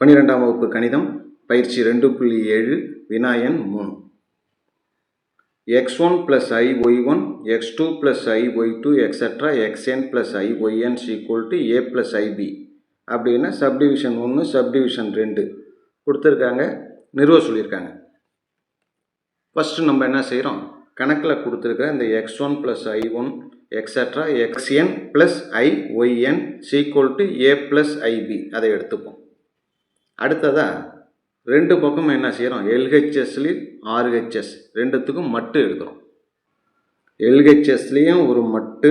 பன்னிரெண்டாம் வகுப்பு கணிதம் பயிற்சி ரெண்டு புள்ளி ஏழு வினாயன் மூணு. X one plus I Y one X two plus I Y two etcetera X N plus I Y N equal to A plus I B அப்படின்னா சப்டிவிஷன் ஒன்று சப்டிவிஷன் ரெண்டு கொடுத்துருக்காங்க நிறுவ சொல்லியிருக்காங்க. ஃபஸ்ட்டு நம்ம என்ன செய்கிறோம் கணக்கில் கொடுத்துருக்க இந்த X one plus I one etcetera X N plus I Y N equal to A plus I B அதை எடுத்துப்போம். அடுத்ததாக ரெண்டு பக்கமும் என்ன செய்கிறோம் எல்ஹெச்எஸ்லேயும் ஆர்ஹெச்எஸ் ரெண்டுத்துக்கும் மட்டு எடுக்கிறோம். எல்ஹெச்எஸ்லேயும் ஒரு மட்டு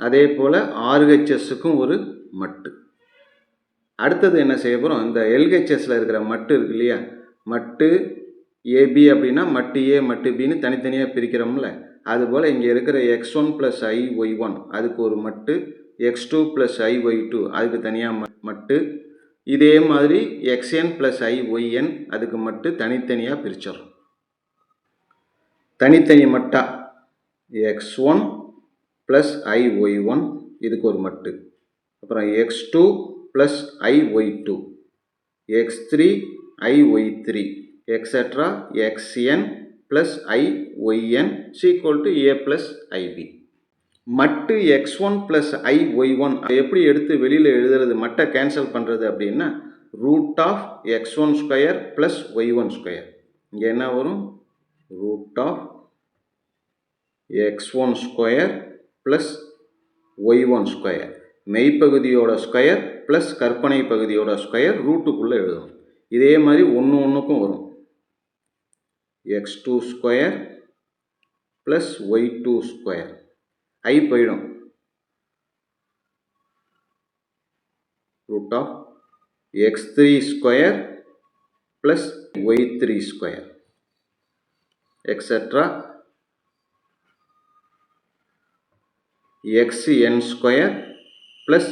அதே போல் ஆர்ஹெச்எஸ்ஸுக்கும் ஒரு மட்டு. அடுத்தது என்ன செய்ய போகிறோம் இந்த எல்ஹெச்எஸில் இருக்கிற மட்டு இருக்கு இல்லையா? மட்டு ஏபி அப்படின்னா மட்டு ஏ மட்டு பின்னு தனித்தனியாக பிரிக்கிறோம்ல. அதுபோல் இங்கே இருக்கிற X one plus I Y one அதுக்கு ஒரு மட்டு X two plus I Y two அதுக்கு தனியாக மட்டு இதே மாதிரி எக்ஸ்என் ப்ளஸ் ஐ ஒய்என் அதுக்கு மட்டும் தனித்தனியாக பிரிச்சிடறோம். தனித்தனி மட்டா X one plus I Y one இதுக்கு ஒரு மட்டு. அப்புறம் X two plus I Y two X three I Y three etcetera X N plus I Y N equal to A plus I B மட்டு X one plus I Y one எப்படி எடுத்து வெளியில் எழுதுறது மட்டை கேன்சல் பண்ணுறது அப்படின்னா root of X one square plus Y one square இங்கே என்ன வரும்? Root of X one square plus Y one square மெய்ப்பகுதியோட square plus கற்பனை பகுதியோட ஸ்கொயர் ரூட்டுக்குள்ளே எழுதும் இதே மாதிரி ஒன்று ஒன்றுக்கும் வரும். X two square plus Y two square I போயிடும் root of X three square plus Y three square etcetera X N square plus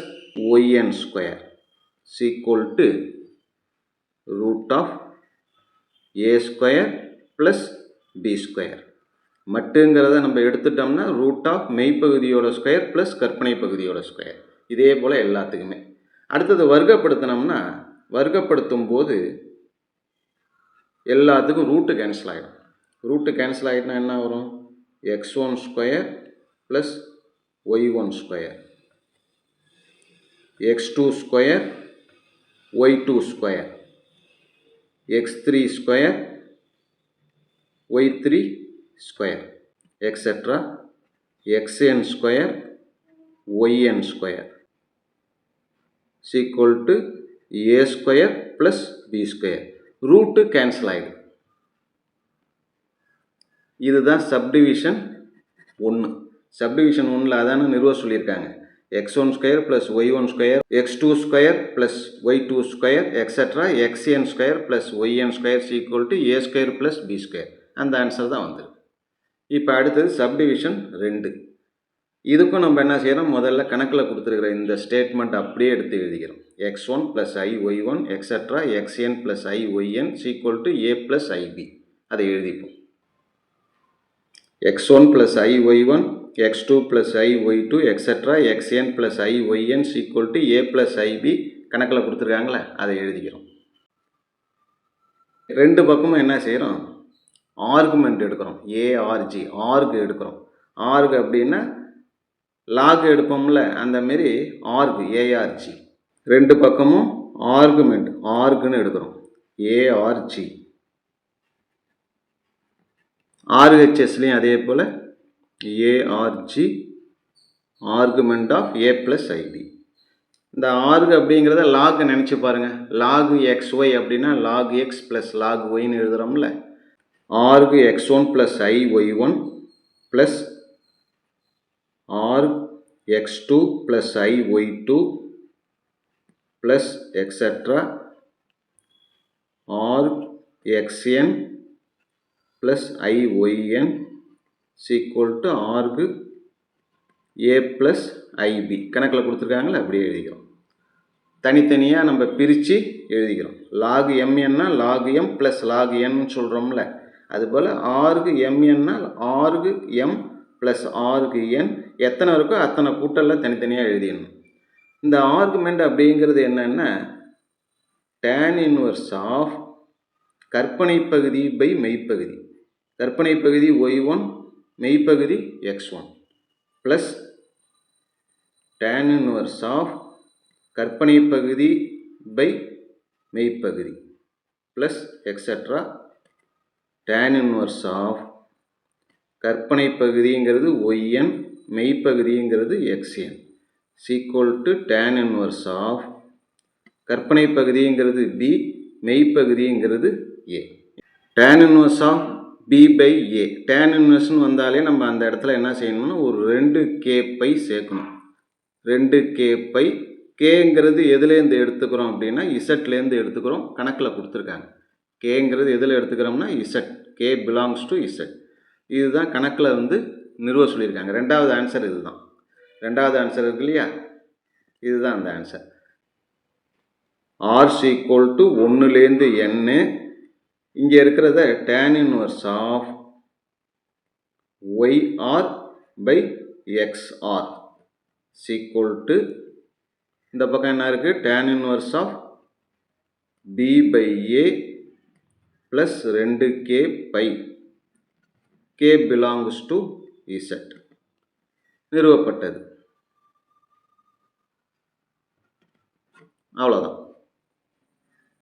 Y N square equal to root of A square plus B square மட்டுங்கிறத நம்ம எடுத்துட்டோம்னா root of மெய்ப்பகுதியோட square plus கற்பனை பகுதியோட square இதே போல் எல்லாத்துக்குமே. அடுத்தது வர்க்கப்படுத்தினோம்னா வர்க்கப்படுத்தும் போது எல்லாத்துக்கும் ரூட்டு கேன்சல் ஆகிடும் ரூட்டு கேன்சல் ஆகிட்டுனா என்ன வரும்? X one square plus Y one square X two square Y two square X three square Y three square. Etc xn square yn square. Is equal to a square plus b square. Root cancel ஆகிடும் இதுதான் subdivision ஒன்று subdivision ஒன்றில் அதான நிறுவ சொல்லியிருக்காங்க. X one square plus Y one square X two square plus Y two square etcetera X N square plus Y N square equal to A square plus B square அந்த answer தான் வந்துருக்கு. இப்போ அடுத்தது subdivision ரெண்டு. இதுக்கும் நம்ம என்ன செய்கிறோம் முதல்ல கணக்கில் கொடுத்துருக்குற இந்த ஸ்டேட்மெண்ட் அப்படியே எடுத்து எழுதிக்கிறோம். X one plus I Y one etcetera X N plus I Y N equal to A plus I B அதை எழுதிப்போம். X one plus I Y one X two plus I Y two etcetera X N plus I Y N equal to A plus I B கணக்கில் கொடுத்துருக்காங்களே அதை எழுதிக்கிறோம். ரெண்டு பக்கமும் என்ன செய்கிறோம் argument எடுக்கிறோம். ஏஆர்ஜி ஆர்கு எடுக்கிறோம். ஆர்கு அப்படின்னா லாக் எடுப்போம்ல அந்த மாரி ஆர்கு ஏஆர்ஜி ரெண்டு பக்கமும் ஆர்குமெண்ட் ஆர்குன்னு எடுக்கிறோம். ஏஆர்ஜி ஆர்ஹெச்எஸ்லேயும் அதே போல் ARG argument of A plus I B இந்த ஆர்கு அப்படிங்கிறத லாக் நினச்சி பாருங்கள் லாக் எக்ஸ் ஒய் அப்படின்னா லாக் எக்ஸ் ப்ளஸ் லாக் ஒய்னு எழுதுகிறோம்ல arg X one plus I Y one plus arg X two plus I Y two plus etcetera arg X N plus I Y N equal to arg A plus I B கணக்கில் கொடுத்துருக்காங்களே அப்படியே எழுதிக்கிறோம். தனித்தனியாக நம்ம பிரித்து எழுதிக்கிறோம். Log எம்என்னா log M plus log என்னு சொல்கிறோம்ல அதுபோல் ஆறுக்கு எம்என்னால் ஆறுக்கு எம் ப்ளஸ் ஆறுக்கு என் எத்தனை இருக்கோ அத்தனை கூட்டலில் தனித்தனியாக எழுதிடணும். இந்த ஆர்குமெண்ட் அப்படிங்கிறது என்னென்னா டேன் இன்வர்ஸ் ஆஃப் கற்பனை பகுதி பை மெய்ப்பகுதி. கற்பனை பகுதி Y one மெய்ப்பகுதி X one plus tan inverse of கற்பனை பகுதி by மெய்ப்பகுதி plus etcetera tan inverse of கற்பனை பகுதிங்கிறது yn மெய்ப்பகுதிங்கிறது X N equal to tan inverse of கற்பனை பகுதிங்கிறது B மெய்ப்பகுதிங்கிறது A tan inverse of B by A tan இன்வர்ஸ்னு வந்தாலே நம்ம அந்த இடத்துல என்ன செய்யணும்னா ஒரு ரெண்டு கே பை சேர்க்கணும். ரெண்டு கே பை கேங்கிறது எதுலேருந்து எடுத்துக்கிறோம் அப்படின்னா இசட்லேருந்து எடுத்துக்கிறோம் கணக்கில் கொடுத்துருக்காங்க. கேங்கிறது எதில் எடுத்துக்கிறோம்னா Z K belongs to Z இதுதான் கணக்கில் வந்து நிறுவ சொல்லியிருக்காங்க. ரெண்டாவது ஆன்சர் இதுதான். ரெண்டாவது ஆன்சர் இருக்கு இல்லையா? இதுதான் அந்த ஆன்சர் ஆர் ஈக்குவல் டு ஒன்றுலேருந்து என்னு இங்கே இருக்கிறத tan inverse of Y R by X R is equal to இந்த பக்கம் என்ன இருக்குது tan inverse of B by A plus ரெண்டு K by K belongs to Z நிறுவப்பட்டது. அவ்வளோதான்